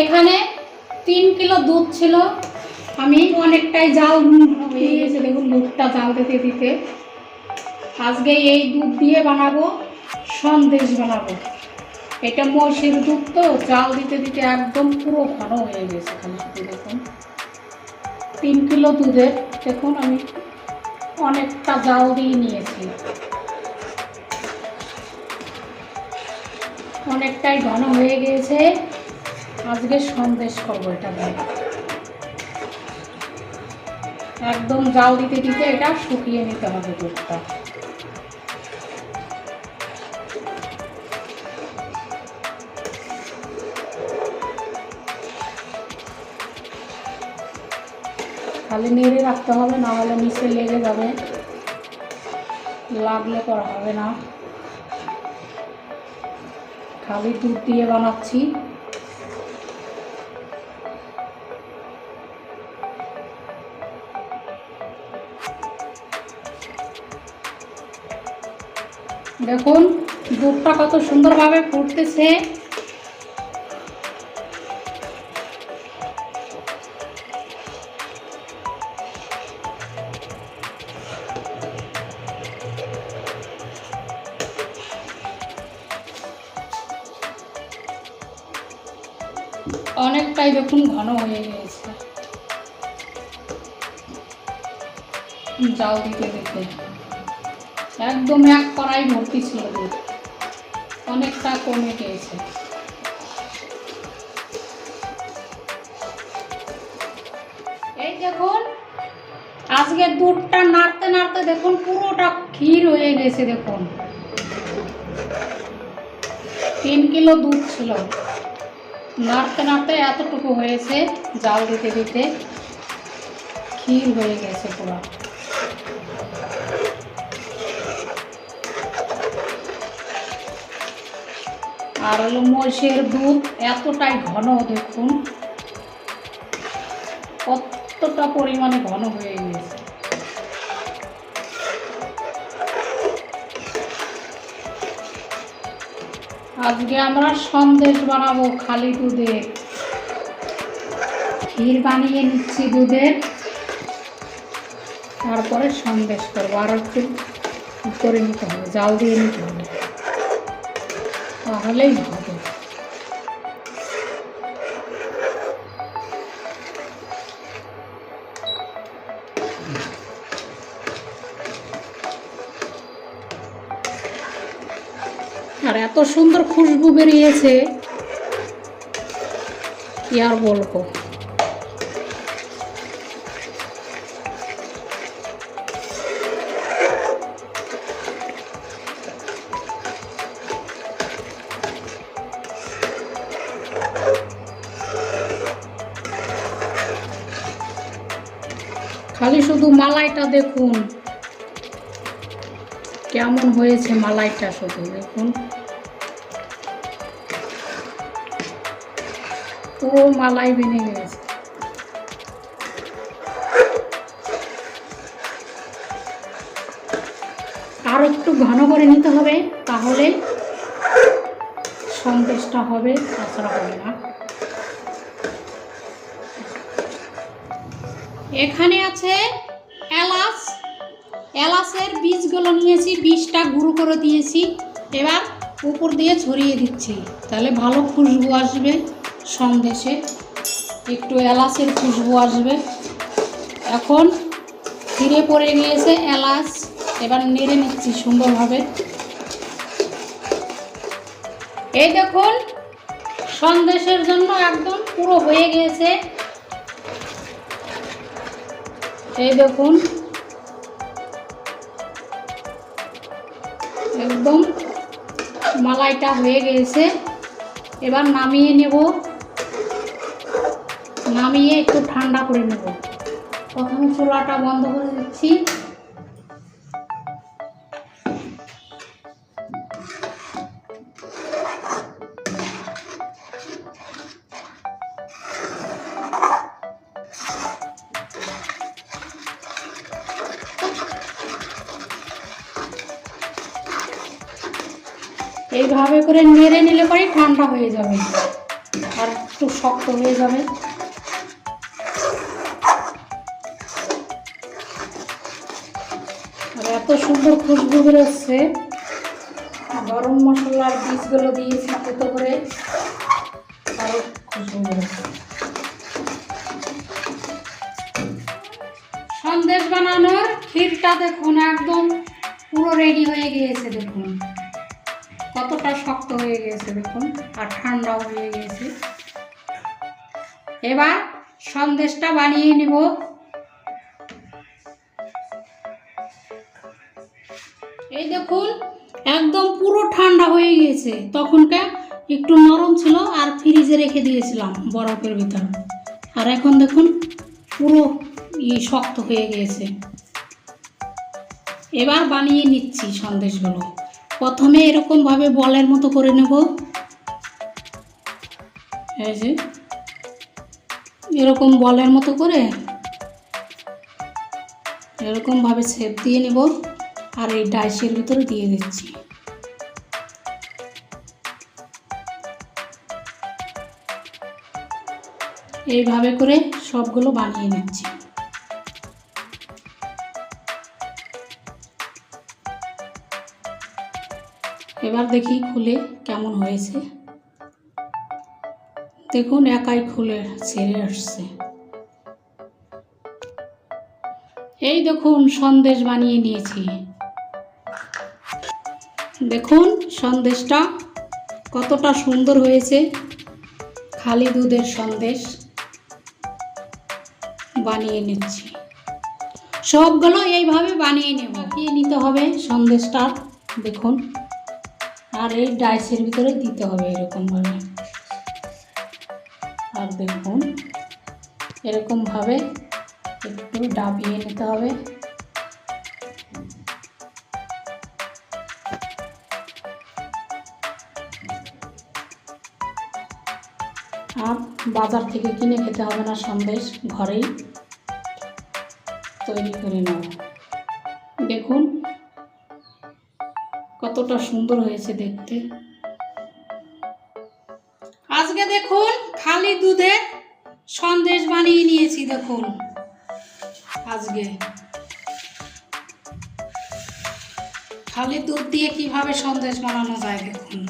এখানে তিন কিলো দুধ ছিল। আমি অনেকটাই জাল হয়ে দেখুন, দুধটা জাল দিতে দিতে। আজকে এই দুধ দিয়ে বানাবো, সন্দেশ বানাবো। এটা মহিষের দুধ তো, জাল দিতে দিতে একদম পুরো ঘন হয়ে গেছে খালি শুধু দেখুন। তিন কিলো দুধের, দেখুন আমি অনেকটা জাল দিয়ে নিয়েছি। অনেকটাই ঘন হয়ে গিয়েছে আজকে সন্দেশ করব এটা একদম জাল দিতে দিতে এটা শুকিয়ে নিতে হবে দুধটা। খালি নেড়ে রাখতে হবে, না হলে নিচে লেগে যাবে। লাগলে করা হবে না। খালি দুধ দিয়ে বানাচ্ছি। দেখুন দুধটা কত সুন্দরভাবে ফুটতেছে। অনেকটাই দেখুন ঘন হয়ে গিয়েছে। জাল দিতে দিতে একদম এক কড়াই ভর্তি ছিল অনেকটা কমে গিয়েছে। এই দেখুন, আজকে দুধটা নাড়তে নাড়তে দেখুন, পুরোটা ক্ষীর হয়ে গেছে, দেখুন। তিন কিলো দুধ ছিল। নাড়তে নাড়তে এতটুকু হয়েছে, জাল দিতে দিতে ক্ষীর হয়ে গেছে পুরো। আর হলো মহিষের দুধ এতটাই ঘন দেখুন। কতটা পরিমাণে ঘন হয়ে গেছে আজকে আমরা সন্দেশ বানাবো খালি দুধের ক্ষীর বানিয়ে নিচ্ছি দুধের তারপরে সন্দেশ করব। আর একটু করে নিতে হবে, জাল দিয়ে নিতে হবে। তাহলেই হবে। আর এত সুন্দর খুশবু বেরিয়েছে কি আর বলব? খালি শুধু মালাইটা দেখুন। কেমন হয়েছে মালাইটা শুধু দেখুন। পুরো মালাই ভেঙে গেছে। আর একটু ঘন করে নিতে হবে, তাহলে সন্দেশটা হবে, তাছাড়া হবে না। এখানে আছে এলাচ। এলাচের বীজগুলো নিয়েছি, বীজটা গুঁড়ো করে দিয়েছি। এবার উপর দিয়ে ছড়িয়ে দিচ্ছি। তাহলে ভালো খুশবু আসবে সন্দেশে। একটু এলাচের খুশবু আসবে। এখন ফিরে পড়ে গিয়েছে এলাচ। এবার নেড়ে নিচ্ছি সুন্দরভাবে। এই দেখুন, সন্দেশের জন্য একদম পুরো হয়ে গিয়েছে। এই দেখুন। একদম মালাইটা হয়ে গেছে। এবার নামিয়ে নেব। নামিয়ে একটু ঠান্ডা করে নেব। প্রথম চুলাটা বন্ধ করে দিচ্ছি। এইভাবে করে নেড়ে নিলে পরে ঠান্ডা হয়ে যাবে। আর একটু শক্ত হয়ে যাবে। আর এত সুন্দর খুশবু বেরোচ্ছে। গরম মশলার বীজগুলো দিয়েছি তেতো করে। আরও খুশবু বেরোচ্ছে। সন্দেশ বানানোর ক্ষীরটা দেখুন, একদম পুরো রেডি হয়ে গিয়েছে দেখুন। কতটা শক্ত হয়ে গিয়েছে দেখুন, আর ঠান্ডাও হয়ে গিয়েছে এবার সন্দেশটা বানিয়ে নিব। এই দেখুন, একদম পুরো ঠান্ডা হয়ে গিয়েছে তখনকার একটু নরম ছিল আর ফ্রিজে রেখে দিয়েছিলাম বরফের ভিতর। আর এখন দেখুন, পুরো ই শক্ত হয়ে গিয়েছে এবার বানিয়ে নিচ্ছি সন্দেশগুলো। প্রথমে এরকমভাবে বলের মতো করে নেব। এই যে। এরকম বলের মতো করে এরকমভাবে ছেপ দিয়ে নেব আর এই ডাইসের ভিতরে দিয়ে দিচ্ছি। এইভাবে করে সবগুলো বানিয়ে নিচ্ছি। এবার দেখি খুলে কেমন হয়েছে। দেখুন, একাই খুলে ছেড়ে আসছে। এই দেখুন, সন্দেশ বানিয়ে নিয়েছি। দেখুন, সন্দেশটা কতটা সুন্দর হয়েছে। খালি দুধের সন্দেশ বানিয়ে নিচ্ছি। সবগুলো এইভাবে বানিয়ে নেব। বানিয়ে নিতে হবে সন্দেশটা। দেখুন। আর এই ডাইসের ভিতরে দিতে হবে এরকমভাবে। আর দেখুন, এরকমভাবে একটু ডাবিয়ে নিতে হবে। আর বাজার থেকে কিনে খেতে হবে না সন্দেশ, ঘরেই তৈরি করে নেব। দেখুন কতটা সুন্দর হয়েছে দেখতে। আজকে দেখুন খালি দুধে সন্দেশ বানিয়ে নিয়েছি দেখুন। আজকে। খালি দুধ দিয়ে কীভাবে সন্দেশ বানানো যায় দেখুন।